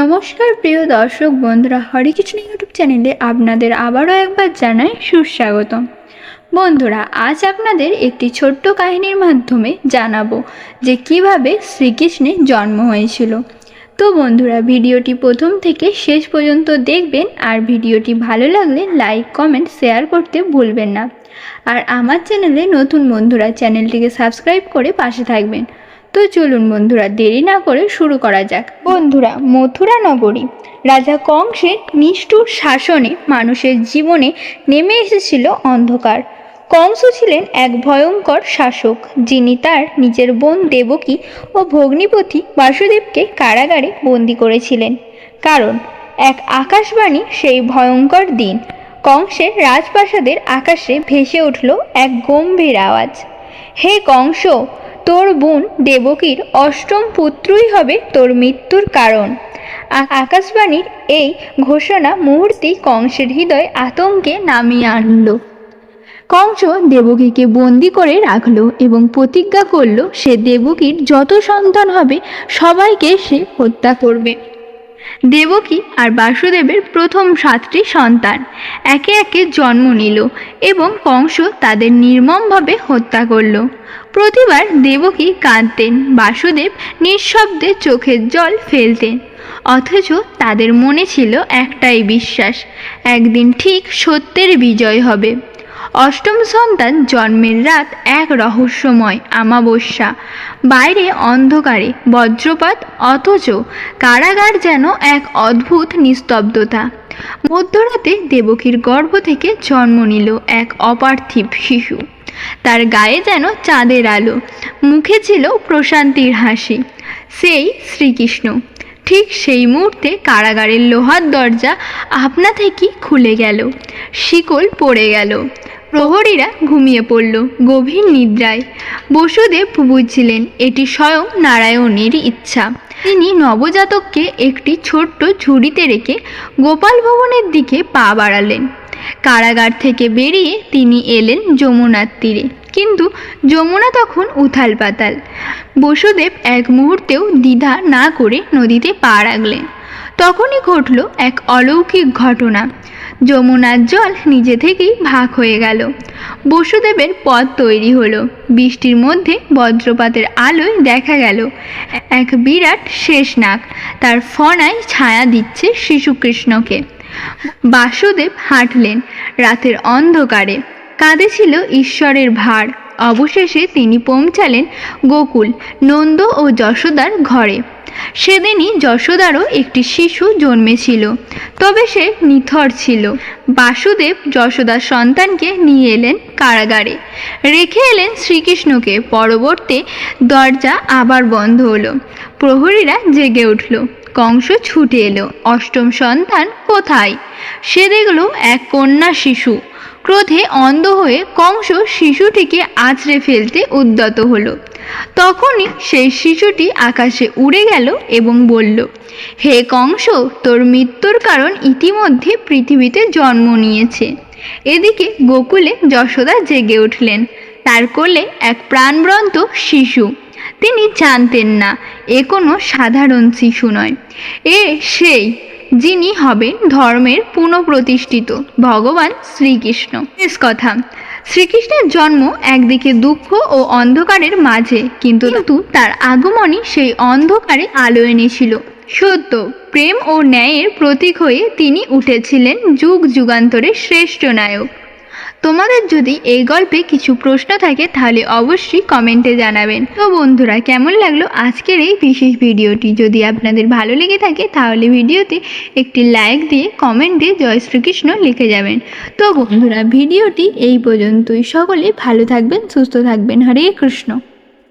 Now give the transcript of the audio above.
নমস্কার, প্রিয় দর্শক বন্ধুরা হরিকৃষ্ণ ইউটিউব চ্যানেলে আপনাদের আবারও একবার জানাই সুস্বাগতম। বন্ধুরা, আজ আপনাদের একটি ছোট্ট কাহিনীর মাধ্যমে জানাব যে কীভাবে শ্রীকৃষ্ণের জন্ম হয়েছিল। তো বন্ধুরা, ভিডিওটি প্রথম থেকে শেষ পর্যন্ত দেখবেন আর ভিডিওটি ভালো লাগলে লাইক, কমেন্ট, শেয়ার করতে ভুলবেন না। আর আমার চ্যানেলে নতুন বন্ধুরা, চ্যানেলটিকে সাবস্ক্রাইব করে পাশে থাকবেন। তো চলুন বন্ধুরা, দেরি না করে শুরু করা যাক। বন্ধুরা, মথুরা নগরী, রাজা কংসের নিষ্ঠুর শাসনে মানুষের জীবনে নেমে এসেছিল অন্ধকার। কংস ছিলেন এক ভয়ঙ্কর শাসক, যিনি তার নিজের বোন দেবকী ও ভগ্নিপতি বাসুদেবকে কারাগারে বন্দি করেছিলেন। কারণ, এক আকাশবাণী সেই ভয়ঙ্কর দিন। কংসের রাজপ্রাসাদের আকাশে ভেসে উঠল এক গম্ভীর আওয়াজ। হে কংস তোর বোন দেবকীর অষ্টম পুত্রই হবে তোর মৃত্যুর কারণ। আকাশবাণীর এই ঘোষণা মুহূর্তেই কংসের হৃদয় আতঙ্কে নামিয়ে আনল। কংস দেবকীকে বন্দি করে রাখল এবং প্রতিজ্ঞা করল সে দেবকীর যত সন্তান হবে সবাইকে সে হত্যা করবে। দেবকী আর বাসুদেবের প্রথম সাতটি সন্তান। একে একে জন্ম নিল এবং কংস তাদের নির্মমভাবে হত্যা করল। প্রতিবার দেবকী কাঁদতেন, বাসুদেব নিঃশব্দে চোখের জল ফেলতেন। অথচ তাদের মনে ছিল একটাই বিশ্বাস, একদিন ঠিক সত্যের বিজয় হবে। অষ্টম সন্তান জন্মের রাত এক রহস্যময় আমাবস্যা বাইরে অন্ধকারে, বজ্রপাত অথচ কারাগার যেন এক অদ্ভুত নিস্তব্ধতা। মধ্যরাতে দেবকীর গর্ভ থেকে জন্ম নিল এক অপার্থিব শিশু। তার গায়ে যেন চাঁদের আলো, মুখে ছিল প্রশান্তির হাসি। সেই শ্রীকৃষ্ণ। ঠিক সেই মুহূর্তে কারাগারের লোহার দরজা আপনা থেকেই খুলে গেল। শিকল পড়ে গেল। প্রহরীরা ঘুমিয়ে পড়ল গভীর নিদ্রায়। বসুদেব বুঝছিলেন এটি স্বয়ং নারায়ণের ইচ্ছা। তিনি নবজাতককে একটি ছোট্ট ঝুড়িতে রেখে গোপাল ভবনের দিকে পা বাড়ালেন। কারাগার থেকে বেরিয়ে তিনি এলেন যমুনার তীরে। কিন্তু যমুনা তখন উথাল পাতাল বসুদেব এক মুহূর্তেও দ্বিধা না করে নদীতে পা রাখলেন। তখনই ঘটল এক অলৌকিক ঘটনা। যমুনার জল নিজে থেকেই ভাগ হয়ে গেল। বসুদেবের পথ তৈরি হলো। বৃষ্টির মধ্যে বজ্রপাতের আলোয় দেখা গেল, এক বিরাট শেষ শেষনাগ তার ফনায় ছায়া দিচ্ছে শিশুকৃষ্ণকে বাসুদেব হাঁটলেন রাতের অন্ধকারে। কাঁধে ছিল ঈশ্বরের ভার। অবশেষে তিনি পৌঁছালেন গোকুল, নন্দ ও যশোদার ঘরে। সেদিনই যশোদারও একটি শিশু জন্মেছিল, তবে সে নিথর ছিল। বাসুদেব যশোদার সন্তানকে নিয়ে এলেন কারাগারে। রেখে এলেন শ্রীকৃষ্ণকে। পরবর্তী দরজা আবার বন্ধ হলো। প্রহরীরা জেগে উঠল। কংস ছুটে এলো। অষ্টম সন্তান কোথায়? সে দেখল এক কন্যা শিশু। ক্রোধে অন্ধ হয়ে কংস শিশুটিকে আছড়ে ফেলতে উদ্যত হলো। তখনই সেই শিশুটি আকাশে উড়ে গেল এবং বলল, হে কংস, তোর মৃত্যুর কারণ ইতিমধ্যে পৃথিবীতে জন্ম নিয়েছে এদিকে গোকুলে যশোদা জেগে উঠলেন। তার কোলে এক প্রাণব্রন্ত শিশু। তিনি জানতেন না, এ কোনো সাধারণ শিশু নয়। এ সেই যিনি হবেন ধর্মের পুনঃপ্রতিষ্ঠিত ভগবান শ্রীকৃষ্ণ। শেষ কথা। শ্রীকৃষ্ণের জন্ম একদিকে দুঃখ ও অন্ধকারের মাঝে কিন্তু তার আগমনই সেই অন্ধকারে আলো এনেছিল। সত্য, প্রেম ও ন্যায়ের প্রতীক হয়ে তিনি উঠেছিলেন যুগ যুগান্তরের শ্রেষ্ঠ নায়ক। তোমাদের যদি এই গল্পে কিছু প্রশ্ন থাকে, তাহলে অবশ্যই কমেন্টে জানাবেন। তো বন্ধুরা, কেমন লাগল আজকের এই বিশেষ ভিডিওটি? যদি আপনাদের ভালো লেগে থাকে, তাহলে ভিডিওতে একটি লাইক দিয়ে কমেন্টে জয় শ্রীকৃষ্ণ লিখে যাবেন। তো বন্ধুরা, ভিডিওটি এই পর্যন্তই। সকলে ভালো থাকবেন, সুস্থ থাকবেন। হরে কৃষ্ণ।